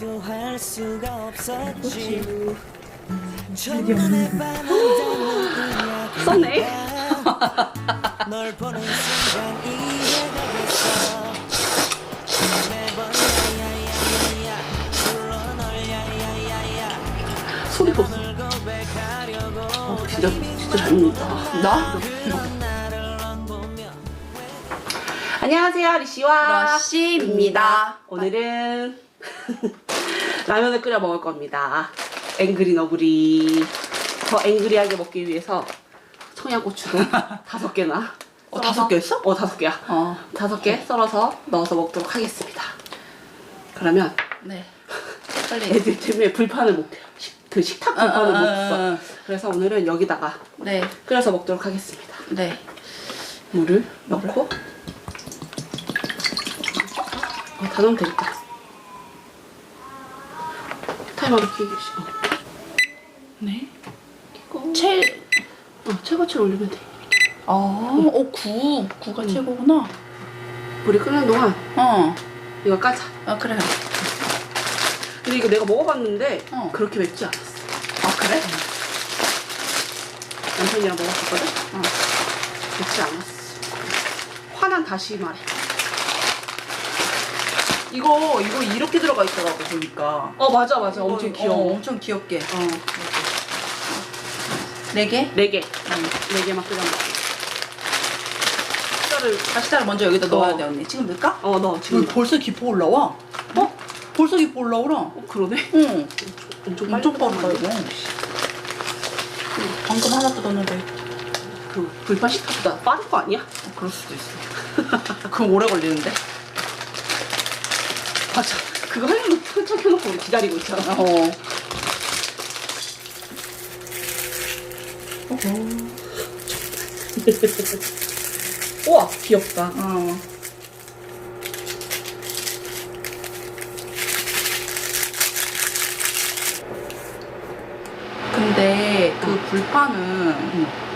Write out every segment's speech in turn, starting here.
기도할 수가 없었지 첫눈에 반한다는 썼네. 널 보는 순간 이해가 됐어 매번 야야야야야 불러 널 야야야야 소리 봐. 널 고백하려고 어, 진짜 진짜 잘 먹는다. 나? 안녕하세요 리씨와 러쉬입니다. 오늘은 라면을 끓여 먹을 겁니다. 앵그리 너구리. 더 앵그리하게 먹기 위해서 청양고추도 다섯 개나. 어, 다섯 개였어? 어 다섯 개야. 어. 다섯 개 썰어서 넣어서 먹도록 하겠습니다. 그러면 네. 빨리. 애들 때문에 불판을 못 해요. 식, 그 식탁 어, 불판을 어, 못 어, 써. 어. 그래서 오늘은 여기다가 네. 끓여서 먹도록 하겠습니다. 네. 물을 넣고 어, 다 넣으면 되겠다. 타이머를 키우기 싫어. 네. 체. 어, 최고치를 올리면 돼. 아, 어, 구. 구가 최고구나. 물이 끓는 동안 어. 이거 까자. 아, 그래. 근데 이거 내가 먹어봤는데 어. 그렇게 맵지 않았어. 아, 그래? 남편이랑 먹었었거든? 어. 맵지 않았어. 화난 다시 말해. 이거, 이거 이렇게 들어가 있더라고, 보니까. 어 맞아 맞아 엄청 어, 귀여워. 엄청 귀엽게. 어. 네 개? 네 개. 응. 네 개만 끓여 먹어. 숫자를 다시다를 먼저 여기다 넣어야 어. 돼, 언니. 지금 넣을까? 어 넣어 지금. 넣어. 벌써 기포 올라와. 어? 벌써 기포 올라오라. 어 그러네. 응. 엄청 엄청 빠르다, 이거. 방금 하나 뜯었는데. 그 불판 식탁보다 빠른 거 아니야? 어, 그럴 수도 있어. 그럼 오래 걸리는데? 맞아. 그거 하려면 켜놓고 우리 기다리고 있잖아. 어. 우와 귀엽다. 어. 근데 그 불판은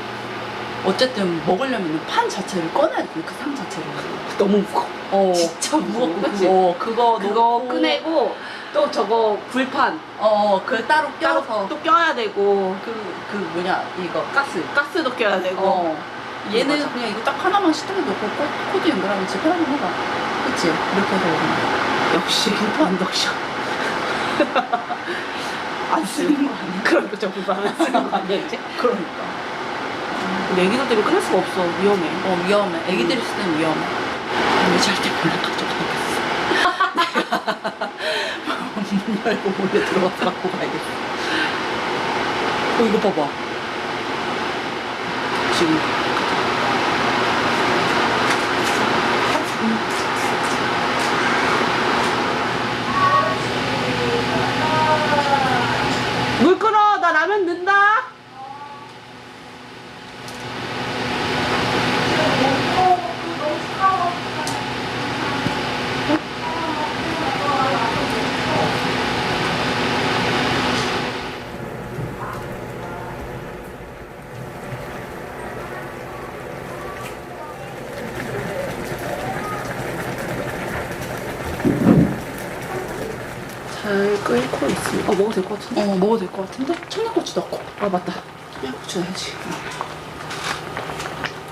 어쨌든 먹으려면 판 자체를 꺼내야 돼. 그 상 자체를. 너무 무거워. 어. 진짜 무겁고 그치? 그거 그거 그거 넣고 꺼내고 또 저거 불판 어, 그 따로 따로 껴서 또 껴야 되고 그, 그 뭐냐 이거 가스 가스도 껴야 되고 어 얘는 맞아. 그냥 이거 딱 하나만 시트에 넣고 코, 코드 연결하면 진짜 편하게 해봐 그치? 이렇게 해서 먹으면 역시 불판 덕셔. 안 쓰는 거 아니야? 그런 거죠 불판 안 쓰는 거 아니야 이제? 그러니까 근데 애기들 때문에 끊을 수가 없어. 위험해. 어 위험해. 애기들이 있을 땐 위험해. 근데 잘때 몰래 가져가야겠어. 문 열고 몰래 들어가서 갖고 가야겠어. 어 이거 봐봐. 지금 물 끓어 나 라면 넣는다 잘 끓고 어 먹어도 될 것 같은데? 어 먹어도 될 것 같은데? 청양고추 넣고 아 맞다 청양고추 넣어야지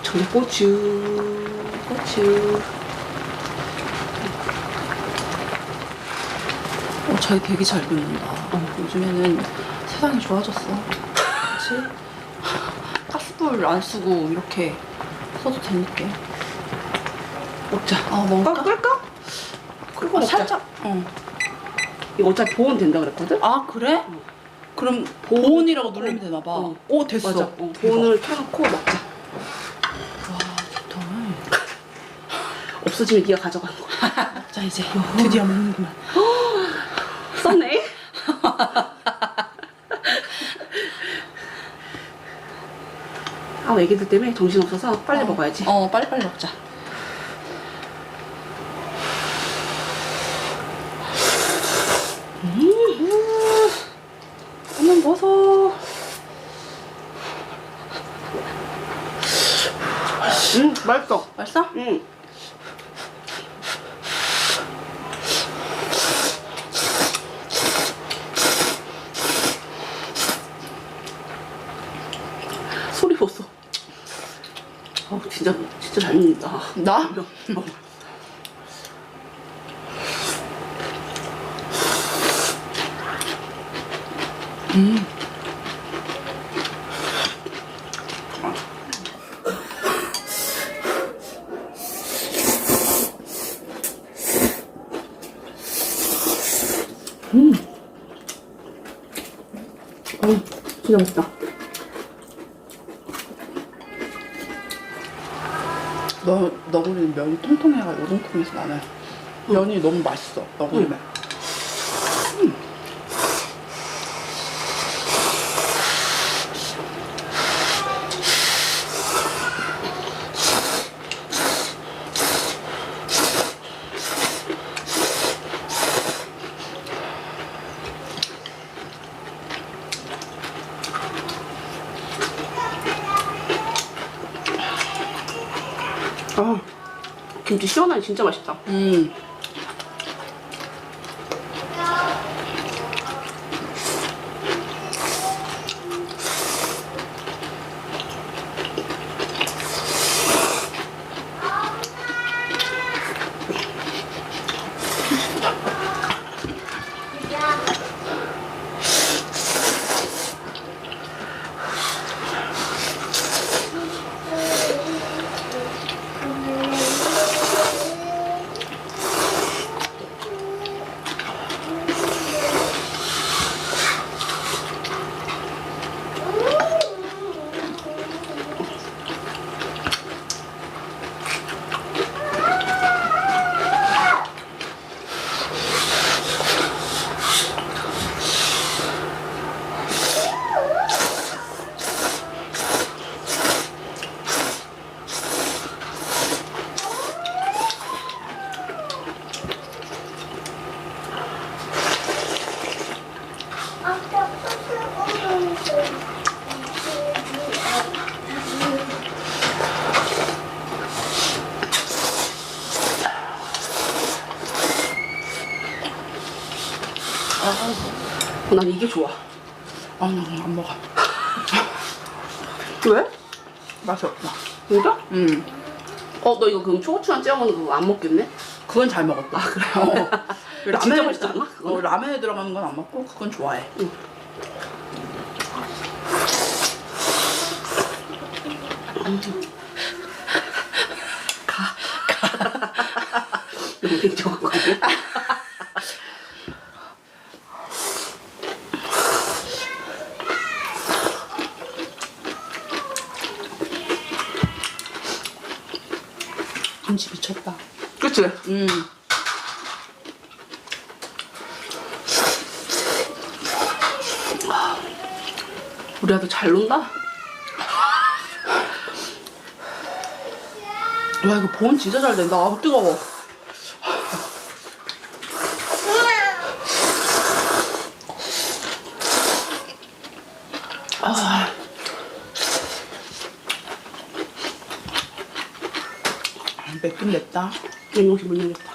청양고추 고추 어 자기 되게 잘 굽는다 어, 요즘에는 세상이 좋아졌어 그치? 가스불 안 쓰고 이렇게 써도 되니까 먹자 아 먹을까? 아, 끓까? 끓고 아, 먹자 살짝 응. 이거 어차피 보온 된다 그랬거든? 아 그래? 응. 그럼 보온이라고 누르면 되나 봐. 어. 오 됐어. 맞아 어. 보온을 켜놓고 먹자 와 좋다. 없어지면 네가 가져가는 거야 자 이제 드디어 먹는구만. 썼네 아 애기들 때문에 정신 없어서 빨리 어. 먹어야지 어 빨리 빨리 먹자. 음, 음. 그만 벗어. 음, 맛있어. 맛있어? 응. 소리 벗어. 어, 진짜, 진짜 잘 먹는다. 나? 음. 어. 음, 진짜 맛있다. 너 너구리는 면이 통통해가지고 우동통에서 나는 면이 너무 맛있어 너구리면. 아, 김치 시원하니 진짜 맛있다. 음. 어, 난 이게 좋아. 아니 안 먹어. 왜? 맛이 없어. 진짜? 음. 어, 너 이거 그럼 초고추장 찍어 먹는 거 안 먹겠네? 그건 잘 먹었다. 아 그래요? 진짜 맛있지 않아? 어, 라면에 들어가는 건 안 먹고 그건 좋아해. 너무 냉정한 거 아니야? 김치 미쳤다. 그치? 음. 우리 아들 잘 논다? 와 이거 보온 진짜 잘 된다. 아 뜨거워. 아. 맵긴 맵다. 냉동실 문 열겠다.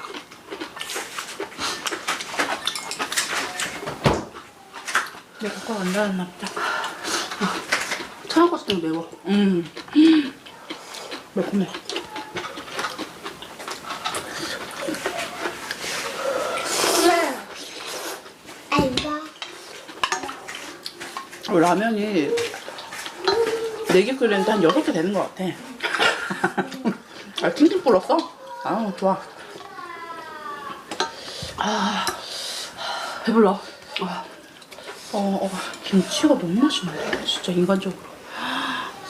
내가 꼭안 닿았나 보다. 천연 고추 때문에 매워. 음. 매콤해. 어, 라면이 4개 끓였는데 한 6개 되는 것 같아. 아, 팅팅 불었어? 아, 좋아. 배불러. 아, 어, 어, 김치가 너무 맛있네. 진짜 인간적으로.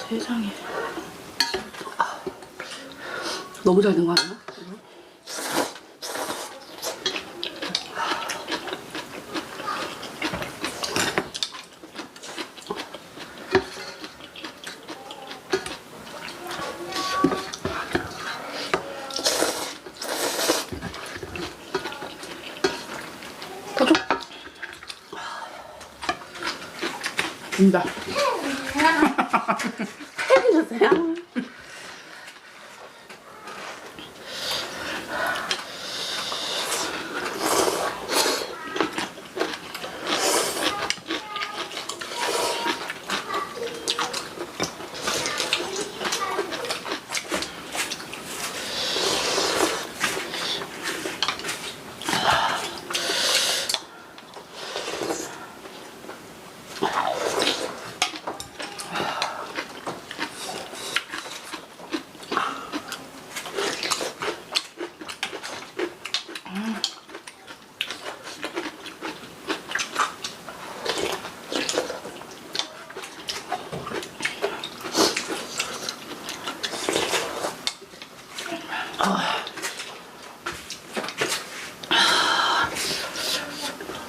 세상에. 너무 잘 된 거 아니야? 된다. 해주세요.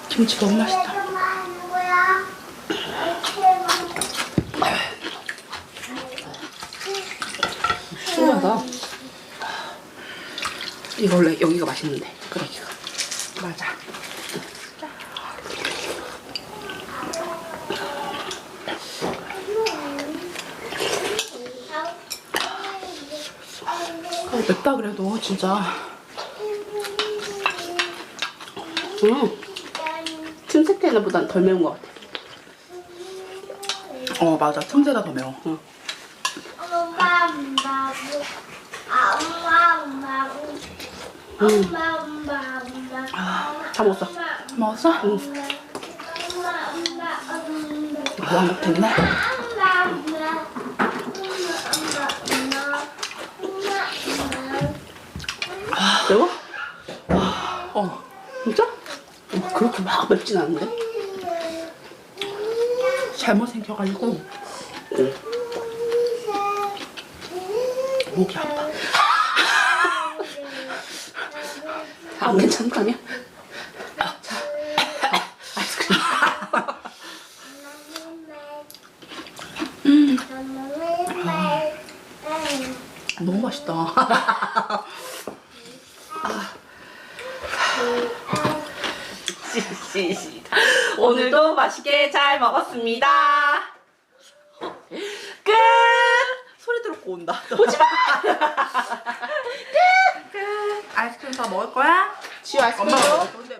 김치 너무 맛있다. 신기하다. 이거 원래 여기가 맛있는데. 그래, 이거. 맞아. 어, 맵다 그래도 진짜 음. 틈새 때보단 덜 매운 것 같아. 어 맞아 틈새가 더 매워 응. 다 먹었어. 먹었어? 응. 무한국 됐네 매워? 어 진짜? 어, 그렇게 막 맵진 않은데? 잘못 생겨가지고 목이 아파 아, 괜찮은 거 아니야? 너무 맛있다 씨씨씨. 오늘도 맛있게 잘 먹었습니다. 끝! 소리 들었고 온다 오지 마 끝! 끝! 아이스크림 다 먹을 거야? 지우 아이스크림 엄마가 줘. 먹을